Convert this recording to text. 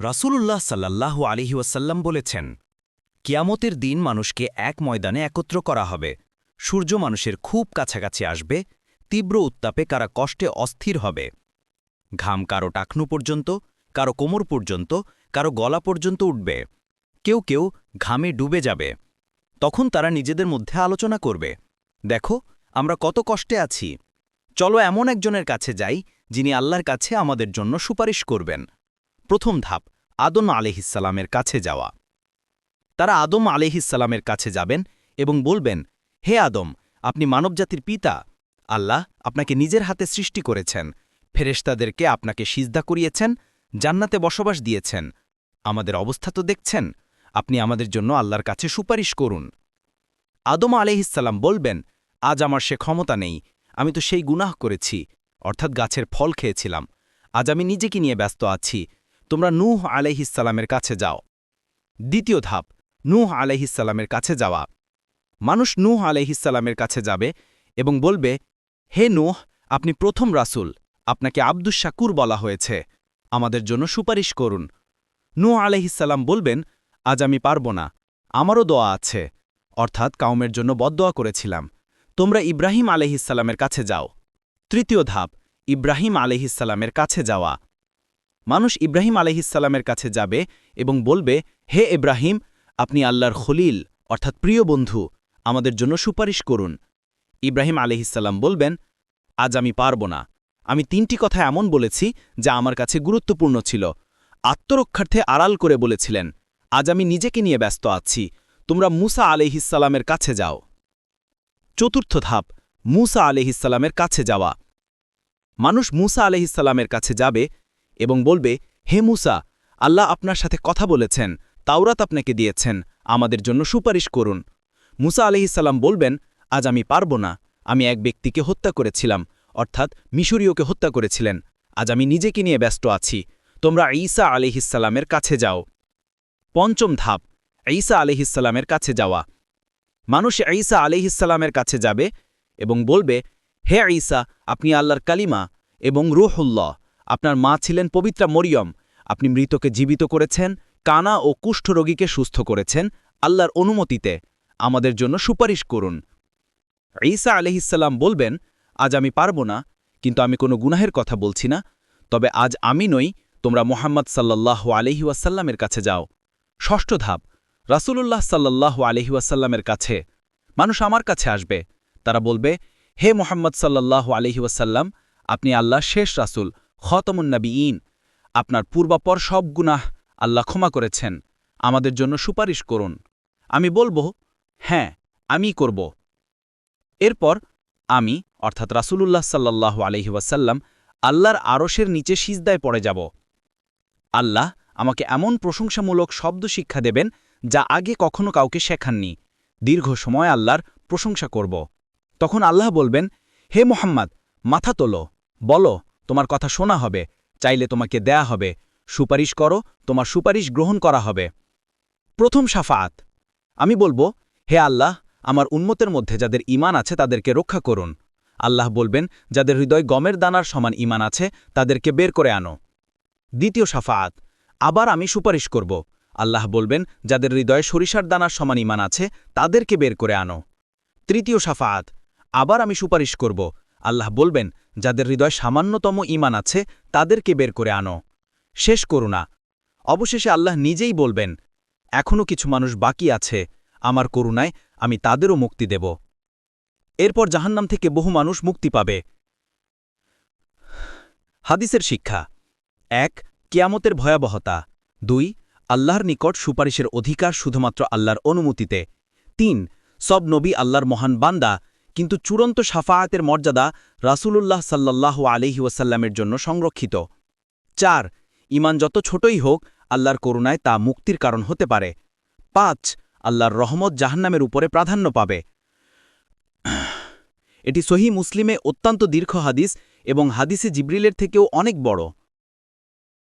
রাসূলুল্লাহ সাল্লাল্লাহু আলিহি ওয়াসাল্লাম বলেছেন, কিয়ামতের দিন মানুষকে এক ময়দানে একত্র করা হবে। সূর্য মানুষের খুব কাছাকাছি আসবে, তীব্র উত্তাপে কারা কষ্টে অস্থির হবে। ঘাম কারও টাকনু পর্যন্ত, কারও কোমর পর্যন্ত, কারও গলা পর্যন্ত উঠবে। কেউ কেউ ঘামে ডুবে যাবে। তখন তারা নিজেদের মধ্যে আলোচনা করবে, দেখো, আমরা কত কষ্টে আছি। চলো এমন একজনের কাছে যাই, যিনি আল্লাহর কাছে আমাদের জন্য সুপারিশ করবেন। প্রথম ধাপ, আদম আলিহিসাল্লামের কাছে যাওয়া। তারা আদম আলিহিসাল্লামের কাছে যাবেন এবং বলবেন, হে আদম, আপনি মানবজাতির পিতা। আল্লাহ আপনাকে নিজের হাতে সৃষ্টি করেছেন। ফেরেশতাদেরকে আপনাকে সিজদা করিয়েছেন, জান্নাতে বসবাস দিয়েছেন। আমাদের অবস্থা তো দেখছেন। আপনি আমাদের জন্য আল্লাহর কাছে সুপারিশ করুন। আদম আলিহিসাল্লাম বলবেন, আজ আমার সে ক্ষমতা নেই। আমি তো সেই গুনাহ করেছি। অর্থাৎ গাছের ফল খেয়েছিলাম। আজ আমি নিজেকে নিয়ে ব্যস্ত আছি। তোমরা নূহ আলাইহিসালামের কাছে যাও। দ্বিতীয় ধাপ, নূহ আলাইহিসালামের কাছে যাওয়া। মানুষ নূহ আলাইহিসালামের কাছে যাবে এবং বলবে, হে নূহ, আপনি প্রথম রাসূল, আপনাকে আব্দুস শাকুর বলা হয়েছে। আমাদের জন্য সুপারিশ করুন। নূহ আলাইহিসাল্লাম বলবেন, আজ আমি পারব না, আমারও দোয়া আছে। অর্থাৎ কাউমের জন্য বদদোয়া করেছিলাম। তোমরা ইব্রাহিম আলহিসাল্লামের কাছে যাও। তৃতীয় ধাপ, ইব্রাহিম আলহিসাল্লামের কাছে যাওয়া। মানুষ ইব্রাহিম আলহিসাল্লামের কাছে যাবে এবং বলবে, হে ইব্রাহিম, আপনি আল্লাহর খলিল, অর্থাৎ প্রিয় বন্ধু, আমাদের জন্য সুপারিশ করুন। ইব্রাহিম আলহিসাল্লাম বলবেন, আজ আমি পারব না। আমি তিনটি কথা এমন বলেছি যা আমার কাছে গুরুত্বপূর্ণ ছিল। আত্মরক্ষার্থে আড়াল করে বলেছিলেন, আজ আমি নিজেকে নিয়ে ব্যস্ত আছি। তোমরা মুসা আলহিসাল্লামের কাছে যাও। চতুর্থ ধাপ, মুসা আলহিসাল্লামের কাছে যাওয়া। মানুষ মুসা আলহিসাল্লামের কাছে যাবে এবং বলবে, হে মুসা, আল্লাহ আপনার সাথে কথা বলেছেন, তাওরাত আপনাকে দিয়েছেন, আমাদের জন্য সুপারিশ করুন। মুসা আলহিসাল্লাম বলবেন, আজ আমি পারব না, আমি এক ব্যক্তিকে হত্যা করেছিলাম, অর্থাৎ মিশরীয়কে হত্যা করেছিলেন। আজ আমি নিজেকে নিয়ে ব্যস্ত আছি, তোমরা ঈসা আলিহিসাল্লামের কাছে যাও। পঞ্চম ধাপ, ঈসা আলিহিসাল্লামের কাছে যাওয়া। মানুষ ঈসা আলিহিসাল্লামের কাছে যাবে এবং বলবে, হে ঈসা, আপনি আল্লাহর কালিমা এবং রুহুল্লাহ আপনার মা ছিলেন পবিত্রা মরিয়ম। আপনি মৃতকে জীবিত করেছেন, কানা ও কুষ্ঠরোগীকে সুস্থ করেছেন, আল্লাহর অনুমতিতে। আমাদের জন্য সুপারিশ করুন। ঈসা আলহিসাল্লাম বলবেন, আজ আমি পারব না, কিন্তু আমি কোনো গুনাহের কথা বলছি না। তবে আজ আমি নই, তোমরা মোহাম্মদ সাল্লাহ আলহি ওয়াসাল্লামের কাছে যাও। ষষ্ঠ ধাপ, রাসূলুল্লাহ সাল্লাহ আলহি ওয়াসাল্লামের কাছে। মানুষ আমার কাছে আসবে। তারা বলবে, হে মোহাম্মদ সাল্লাহ আলহি ওয়াসাল্লাম, আপনি আল্লাহ শেষ রাসূল। খতমুন্নবীন আপনার পূর্বাপর সব গুনাহ আল্লাহ ক্ষমা করেছেন, আমাদের জন্য সুপারিশ করুন। আমি বলব হ্যাঁ আমি করব। এরপর আমি, অর্থাৎ রাসূলুল্লাহ সাল্লাহ আলহি ওয়াসাল্লাম, আল্লাহর আরশের নিচে সিজদায় পড়ে যাব। আল্লাহ আমাকে এমন প্রশংসামূলক শব্দ শিক্ষা দেবেন, যা আগে কখনো কাউকে শেখাননি। দীর্ঘ সময় আল্লাহর প্রশংসা করব। তখন আল্লাহ বলবেন, হে মোহাম্মদ, মাথা তোলো, বলো তোমার কথা শোনা হবে, চাইলে তোমাকে দেয়া হবে। সুপারিশ করো, তোমার সুপারিশ গ্রহণ করা হবে। প্রথম সাফাত। আমি বলব, হে আল্লাহ, আমার উন্মতের মধ্যে যাদের ইমান আছে তাদেরকে রক্ষা করুন। আল্লাহ বলবেন, যাদের হৃদয় গমের দানার সমান ইমান আছে, তাদেরকে বের করে আনো। দ্বিতীয় সাফাত। আবার আমি সুপারিশ করব। আল্লাহ বলবেন, যাদের হৃদয়ে সরিষার দানার সমান ইমান আছে, তাদেরকে বের করে আনো। তৃতীয় সাফাত। আবার আমি সুপারিশ করব। আল্লাহ বলবেন, যাদের হৃদয় সামান্যতম ইমান আছে, তাদেরকে বের করে আনো। শেষ করুণা অবশেষে আল্লাহ নিজেই বলবেন এখনও কিছু মানুষ বাকি আছে, আমার করুণায় আমি তাদেরও মুক্তি দেব। এরপর জাহান্নাম থেকে বহু মানুষ মুক্তি পাবে। হাদিসের শিক্ষা। এক, কেয়ামতের ভয়াবহতা। দুই, আল্লাহর নিকট সুপারিশের অধিকার শুধুমাত্র আল্লাহর অনুমতিতে। তিন, সব নবী আল্লাহর মহান বান্দা কিন্তু চূড়ান্ত সাফায়াতের মর্যাদা রাসূলুল্লাহ সাল্লাহ আলহি ওয়াসাল্লামের জন্য সংরক্ষিত। চার ইমান যত ছোটই হোক, আল্লাহর করুণায় তা মুক্তির কারণ হতে পারে। পাঁচ, আল্লাহর রহমত জাহান্নামের উপরে প্রাধান্য পাবে। এটি সহি মুসলিমে অত্যন্ত দীর্ঘ হাদিস এবং হাদিসে জিব্রিলের থেকেও অনেক বড়।